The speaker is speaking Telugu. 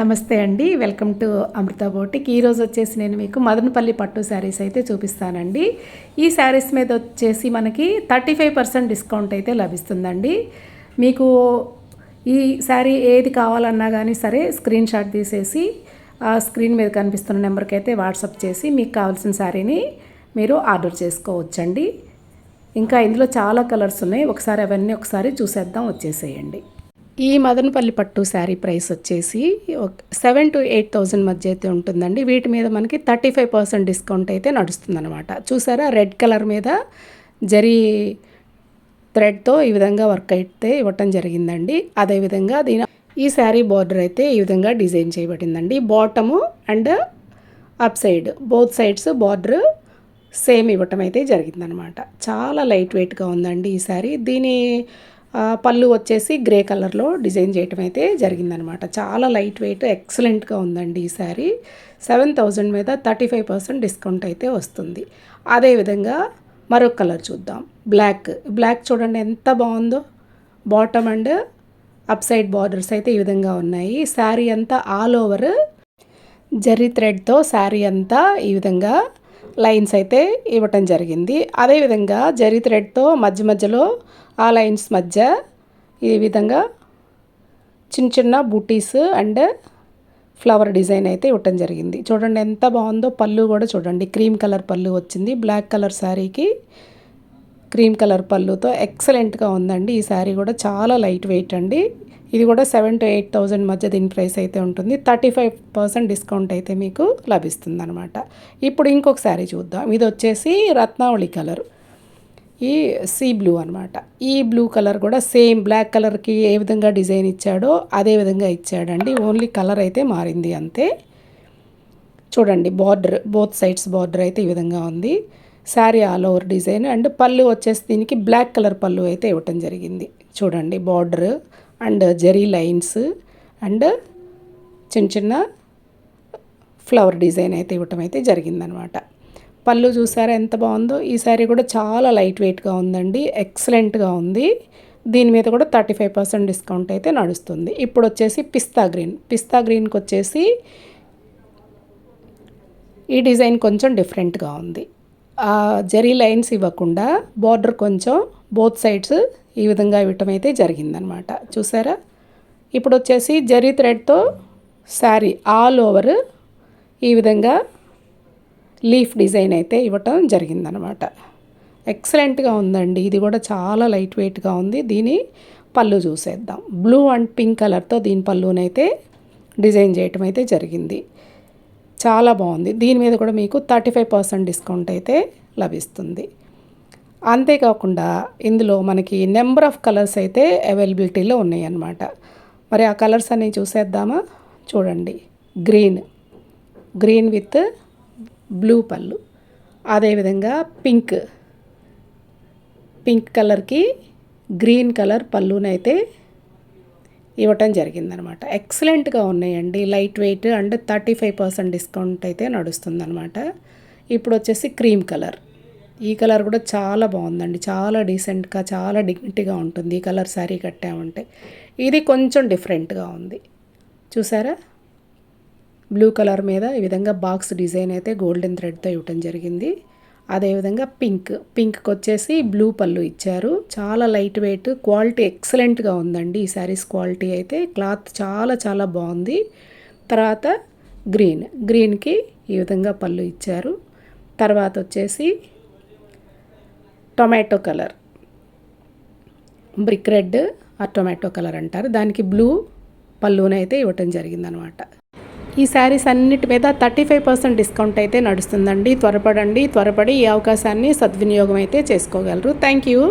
నమస్తే అండి. Welcome to Amrutha boutique. ఈరోజు వచ్చేసి నేను మీకు మదనపల్లి పట్టు శారీస్ అయితే చూపిస్తానండి. ఈ శారీస్ మీద వచ్చేసి మనకి థర్టీ ఫైవ్ పర్సెంట్ డిస్కౌంట్ అయితే లభిస్తుందండి. మీకు ఈ శారీ ఏది కావాలన్నా కానీ సరే స్క్రీన్ షాట్ తీసేసి ఆ స్క్రీన్ మీద కనిపిస్తున్న నెంబర్కి అయితే వాట్సాప్ చేసి మీకు కావాల్సిన శారీని మీరు ఆర్డర్ చేసుకోవచ్చండి. ఇంకా ఇందులో చాలా కలర్స్ ఉన్నాయి. ఒకసారి అవన్నీ ఒకసారి చూసేద్దాం వచ్చేసేయండి. ఈ మదనపల్లి పట్టు శారీ ప్రైస్ వచ్చేసి సెవెన్ టు ఎయిట్ థౌజండ్ మధ్య అయితే ఉంటుందండి. వీటి మీద మనకి థర్టీ ఫైవ్ పర్సెంట్ డిస్కౌంట్ అయితే నడుస్తుందన్నమాట. చూసారా? రెడ్ కలర్ మీద జరీ థ్రెడ్తో ఈ విధంగా వర్క్ అయితే ఇవ్వటం జరిగిందండి. అదేవిధంగా దీని ఈ శారీ బార్డర్ అయితే ఈ విధంగా design చేయబడిందండి. Bottom and up side both sides border same ఇవ్వటం అయితే జరిగిందనమాట చాలా లైట్ వెయిట్గా ఉందండి ఈ శారీ. దీని పళ్ళు వచ్చేసి గ్రే కలర్లో డిజైన్ చేయటం అయితే జరిగిందనమాట. చాలా లైట్ వెయిట్ ఎక్సలెంట్గా ఉందండి ఈ శారీ. సెవెన్ థౌజండ్ మీద థర్టీ ఫైవ్ పర్సెంట్ డిస్కౌంట్ అయితే వస్తుంది. అదేవిధంగా మరొక కలర్ చూద్దాం. బ్లాక్. బ్లాక్ చూడండి ఎంత బాగుందో. Bottom and up side borders అయితే ఈ విధంగా ఉన్నాయి. శారీ అంతా ఆల్ ఓవర్ జరీ థ్రెడ్తో శారీ అంతా ఈ విధంగా లైన్స్ అయితే ఇవ్వటం జరిగింది. అదేవిధంగా జరీ థ్రెడ్తో మధ్య మధ్యలో ఆ లైన్స్ మధ్య ఈ విధంగా చిన్న చిన్న బూటీస్ అండ్ ఫ్లవర్ డిజైన్ అయితే ఇవ్వటం జరిగింది. చూడండి ఎంత బాగుందో పళ్ళు కూడా చూడండి. క్రీమ్ కలర్ పళ్ళు వచ్చింది. బ్లాక్ కలర్ శారీకి క్రీమ్ కలర్ పళ్ళుతో ఎక్సలెంట్గా ఉందండి. ఈ శారీ కూడా చాలా లైట్ వెయిట్ అండి. ఇది కూడా సెవెన్ టు ఎయిట్ థౌజండ్ మధ్య దీని ప్రైస్ అయితే ఉంటుంది. థర్టీ ఫైవ్ పర్సెంట్ డిస్కౌంట్ అయితే మీకు లభిస్తుంది అనమాట ఇప్పుడు ఇంకొక శారీ చూద్దాం. ఇది వచ్చేసి రత్నావళి కలర్. ఈ సీ బ్లూ అనమాట ఈ బ్లూ కలర్ కూడా సేమ్ బ్లాక్ కలర్కి ఏ విధంగా డిజైన్ ఇచ్చాడో అదే విధంగా ఇచ్చాడండి. ఓన్లీ కలర్ అయితే మారింది అంతే. చూడండి బార్డర్ బోత్ సైడ్స్ బార్డర్ అయితే ఈ విధంగా ఉంది. Saree all over design and పళ్ళు వచ్చేసి దీనికి బ్లాక్ కలర్ పళ్ళు అయితే ఇవ్వటం జరిగింది. చూడండి border and zari lines and చిన్న చిన్న ఫ్లవర్ డిజైన్ అయితే ఇవ్వటం అయితే జరిగిందనమాట. పళ్ళు చూసారా ఎంత బాగుందో? ఈ శారీ కూడా చాలా లైట్ వెయిట్గా ఉందండి ఎక్సలెంట్గా ఉంది. దీని మీద కూడా థర్టీ ఫైవ్ పర్సెంట్ డిస్కౌంట్ అయితే నడుస్తుంది. ఇప్పుడు వచ్చేసి పిస్తా గ్రీన్. పిస్తా గ్రీన్కి వచ్చేసి ఈ డిజైన్ కొంచెం డిఫరెంట్గా ఉంది. జరీ లైన్స్ ఇవ్వకుండా బార్డర్ కొంచెం బోత్ సైడ్స్ ఈ విధంగా ఇవ్వటం అయితే జరిగిందనమాట చూసారా? ఇప్పుడు వచ్చేసి జరీ థ్రెడ్తో శారీ ఆల్ ఓవర్ ఈ విధంగా లీఫ్ డిజైన్ అయితే ఇవ్వటం జరిగిందనమాట ఎక్సలెంట్గా ఉందండి. ఇది కూడా చాలా లైట్ వెయిట్గా ఉంది. దీని పళ్ళు చూసేద్దాం. బ్లూ అండ్ పింక్ కలర్తో దీని పళ్ళునైతే డిజైన్ చేయటం అయితే జరిగింది. చాలా బాగుంది. దీని మీద కూడా మీకు థర్టీ ఫైవ్ పర్సెంట్ డిస్కౌంట్ అయితే లభిస్తుంది. అంతేకాకుండా ఇందులో మనకి నెంబర్ ఆఫ్ కలర్స్ అయితే అవైలబిలిటీలో ఉన్నాయన్నమాట. మరి ఆ కలర్స్ అన్ని చూసేద్దామా? చూడండి. గ్రీన్. గ్రీన్ విత్ బ్లూ పళ్ళు. అదేవిధంగా పింక్. పింక్ కలర్కి గ్రీన్ కలర్ పళ్ళునైతే ఇవ్వటం జరిగిందనమాట. ఎక్సలెంట్గా ఉన్నాయండి. Light weight and thirty five percent discount అయితే నడుస్తుందనమాట. ఇప్పుడు వచ్చేసి క్రీమ్ కలర్ ఈ కలర్ కూడా చాలా బాగుందండి. చాలా డీసెంట్గా చాలా డిగ్నిటీగా ఉంటుంది. ఈ కలర్ శారీ కట్టామంటే. ఇది కొంచెం డిఫరెంట్గా ఉంది. చూసారా? బ్లూ కలర్ మీద ఈ విధంగా బాక్స్ డిజైన్ అయితే గోల్డెన్ థ్రెడ్తో ఇవ్వటం జరిగింది. అదేవిధంగా పింక్. పింక్కి వచ్చేసి బ్లూ పళ్ళు ఇచ్చారు. చాలా లైట్ వెయిట్ క్వాలిటీ ఎక్సలెంట్గా ఉందండి. ఈ శారీస్ క్వాలిటీ అయితే క్లాత్ చాలా చాలా బాగుంది. తర్వాత గ్రీన్. గ్రీన్కి ఈ విధంగా పళ్ళు ఇచ్చారు. తర్వాత వచ్చేసి టొమాటో కలర్. బ్రిక్ రెడ్ ఆ టొమాటో కలర్ అంటారు. దానికి బ్లూ పళ్ళునైతే ఇవ్వటం జరిగిందనమాట. ఈ శారీస్ అన్నిటి మీద థర్టీ ఫైవ్ పర్సెంట్ డిస్కౌంట్ అయితే నడుస్తుందండి. త్వరపడండి త్వరపడి ఈ అవకాశాన్ని సద్వినియోగం అయితే చేసుకోగలరు. Thank you.